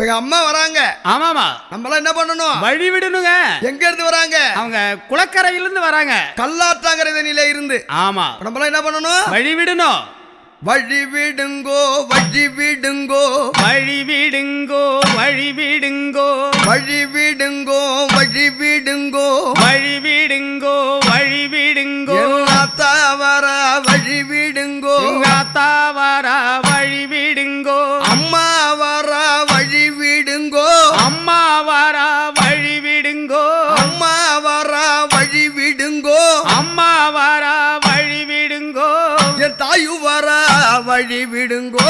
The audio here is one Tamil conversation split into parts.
எங்க அம்மா வராங்க. ஆமாமா. நம்ம என்ன பண்ணணும்? வழி விடணுங்க எங்க இருந்து வராங்க? அவங்க குளக்கரையில இருந்து வராங்க. கல்லாத்தாங்கரை இருந்து. ஆமா. நம்ம என்ன பண்ணணும்? வழி விடணும் வழி விடுங்கோ வழி விடுங்கோ வழி விடுங்கோ வழி விடுங்கோ வழி விடுங்கோ வழி விடுங்கோ வழி விடுங்கோ வழி விடுங்கோ தாவர வழி விடுங்கோ தாத்தா வழிவிடுங்கோ.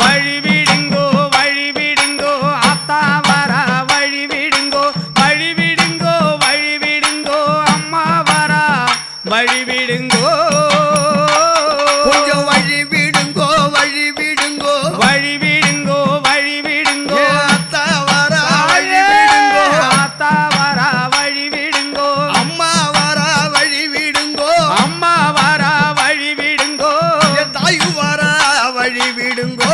வழிவிடுங்கோ வழிவிடுங்கோ அத்தா வர வழிவிடுங்கோ. வழிவிடுங்கோ வழிவிடுங்கோ அம்மா வர வழிவிடுங்கோ. கொஞ்சம் விடுங்கோ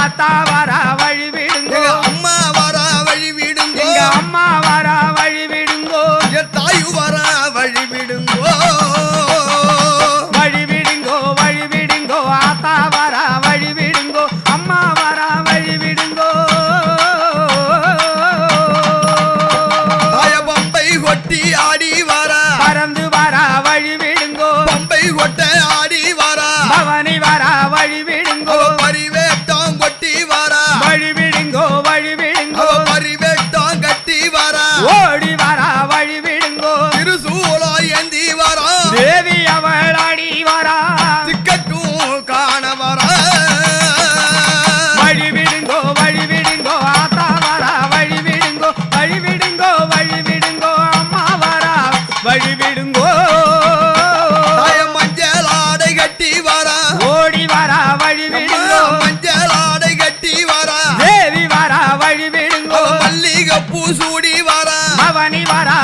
वातावरण சூடி வரா. பவனி வரா